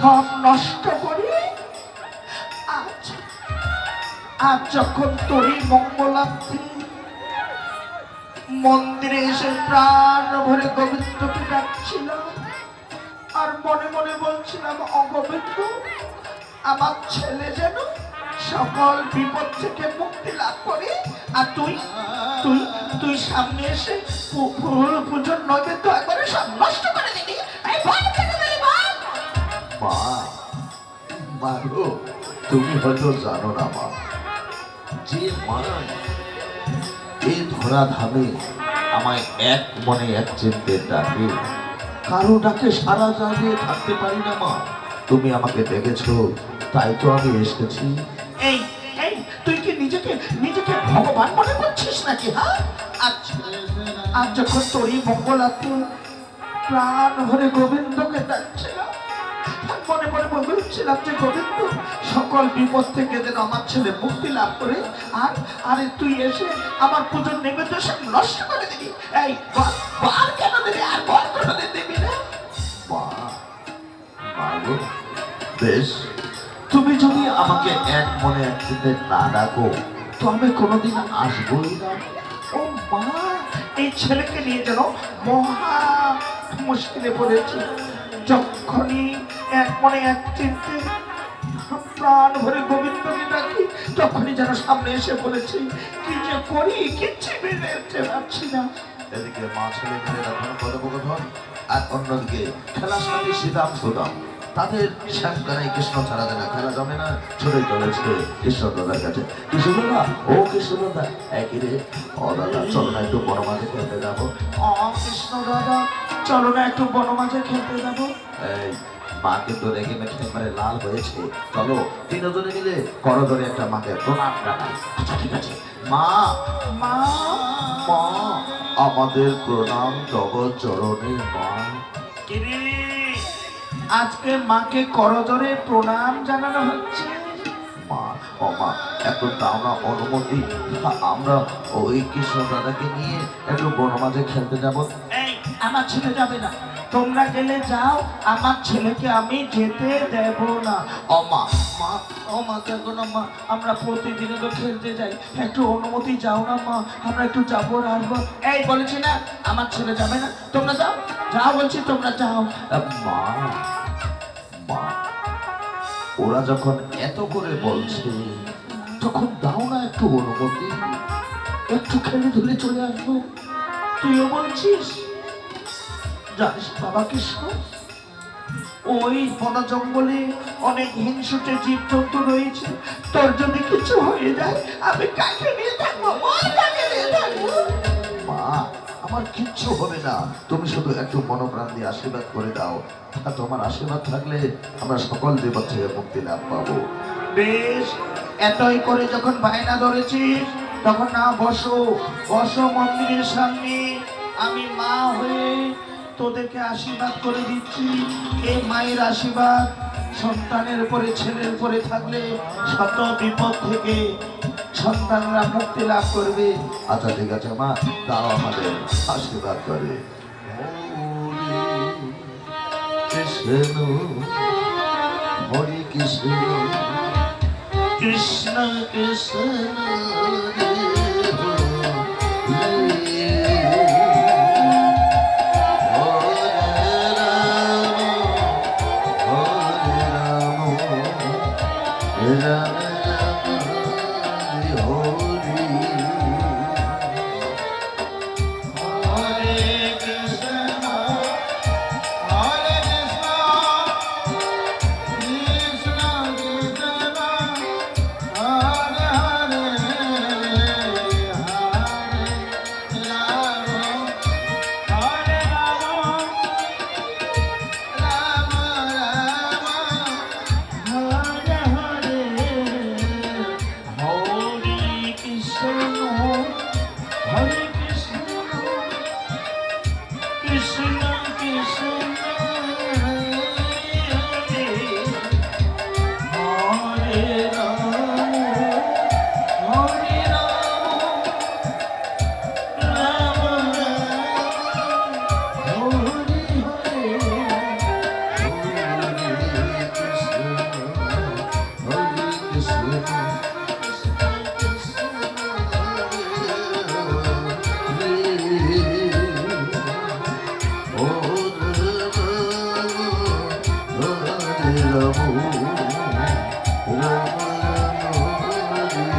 সব নষ্ট করি আজ আজ যখন তোরই মঙ্গলার্থী মন্দিরে এসে প্রাণ ভরে গোবিন্দকে ডাকছিলাম আর মনে মনে বলছিলাম অগোবিন্দ আমার ছেলে যেন সকল বিপদ থেকে মুক্তি লাভ করে। আর তুই তুই তুই সামনে এসে পু- পু- পুজোর নৈবেদ্য একবারে সব নষ্ট মা মা গো, তুমি হয়তো জানো না মা। যে মা এই ধরা ধামে আমায় এক মনে এক চিনতে ডাকে কারও ডাকে সারা জাগিয়ে থাকতে পারি না মা। তুমি আমাকে দেখেছ তাই তো আমি এসেছি। এই এই তুই কি নিজেকে নিজেকে ভগবান মনে করছিস নাকি হ্যাঁ আজ আজ যখন তোরই মঙ্গল আছে প্রাণ ভরে গোবিন্দকে আর বলছিলাম গোবিন্দ সকল বিপদ থেকে যেন আমার ছেলে মুক্তি লাভ করে। আর, আরে তুই এসে আমার পুজোর নৈবেদ্য সব নষ্ট করে দিবি। এই বল কেন আর দিবি বেশ, তুমি যদি আমাকে এক মনে এক না ডাকো, তো আমি কোনোদিন আসবোই না। ও মা, এই ছেলেকে নিয়ে যেন মহা মুশকিলে পড়েছি। যখনই মনে এক চিনতে প্রাণ ভরে গোবিন্দকে ডাকি তখনই যেন সামনে এসে বলেছি কি যে করি কিচ্ছু বেড়ে উঠতে পারছি না। এদিকে মা ছেলে মিলে তখন কথোপকথন আর অন্যদিকে খেলার সঙ্গে সীতাম। সুদাম তাদের শ্যামকানাই কৃষ্ণ ছাড়া দেয় না খেলা জমে না ছড়ে চলেছে কৃষ্ণ দাদার কাছে। কৃষ্ণ দাদা ও কৃষ্ণ দাদা একই রে। ও দাদা চলো না একটু বড় মাঝে খেলতে যাব। অ কৃষ্ণ দাদা চলো না একটু বনমাঝে খেলতে যাব। এই মা কিন্তু রেগে মানে লাল হয়েছে। চলো তিনজনে মিলে করদরে একটা মাকে প্রণাম জানাই। আচ্ছা ঠিক আছে। মা মা মা আমাদের প্রণাম জগৎ চরণে মা আজকে মাকে করজরে প্রণাম জানানো হচ্ছে? মা ও মা এত দাও না অনুমতি। আমরা ওই কৃষ্ণ দাদাকে নিয়ে একটু বনমাঝে খেলতে যাব। আমার ছেলে যাবে না। তোমরা গেলে যাও আমার ছেলেকে আমি যেতে দেব না। ও মা মা ও মা দেখো না মা আমরা প্রতিদিনই তো খেলতে যাই। একটু অনুমতি যাও না মা আমরা একটু যাব আর আসব। এই বলেছি না আমার ছেলে যাবে না। তোমরা যাও যাও বলছি তোমরা যাও। মা মা ওরা যখন এত করে বলছে তখন দাও না একটু অনুমতি। একটু খেলে ধুলে চলে আসব। তুইও বলছিস? বাবা কৃষ্ণ। ওই বন জঙ্গলে অনেক হিংসুটে রয়েছে। তোর যদি কিছু হয়ে যায়, আমি কাকে নিয়ে থাকব? মা আমার কিচ্ছু হবে না। তুমি শুধু একটু মনোপ্রাণ দিয়ে আশীর্বাদ করে দাও। তোমার আশীর্বাদ থাকলে আমরা সকল বিপদ থেকে মুক্তি লাভ পাবো। বেশ, এতই করে যখন বায়না ধরেছিস, তখন না, বসো। বসো মন্দিরের সামনে। আমি মা হয়ে তোদেরকে আশীর্বাদ করে দিচ্ছি। এই মায়ের আশীর্বাদ সন্তানের উপরে ছেলের উপরে থাকলে শত বিপদ থেকে সন্তানরা মুক্তি লাভ করবে। আচ্ছা ঠিক আছে মা দাও আমাদের আশীর্বাদ করে। কৃষ্ণ হরে কৃষ্ণ কৃষ্ণ কৃষ্ণ। হরি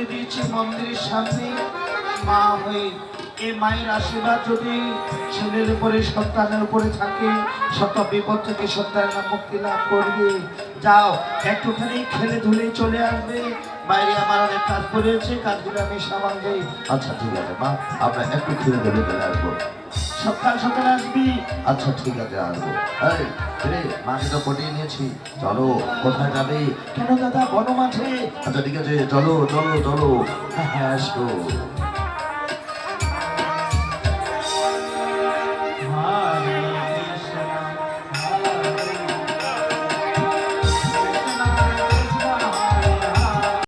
করে দিয়েছি মন্দিরের সামনে। মা হয়ে এই মায়ের আশীর্বাদ যদি ছেলের উপরে সন্তানের উপরে থাকে শত বিপদ থেকে সন্তানের মুক্তি লাভ করবে। যাও একটুখানি খেলে ধুলে চলে আসবে। বাইরে আমার অনেক কাজ পড়েছে কাজগুলো আমি সামাল দিই। আচ্ছা ঠিক আছে মা আমরা একটু খেলে দেবে চলে আসব। সকাল সকাল আসবি। আচ্ছা ঠিক আছে আসব। এই রে তো পটিয়ে নিয়েছি। চলো, কোথায় যাবে? কেন দাদা বন মাঠে আচ্ছা ঠিক আছে, চলো চলো চলো। হ্যাঁ হ্যাঁ আসো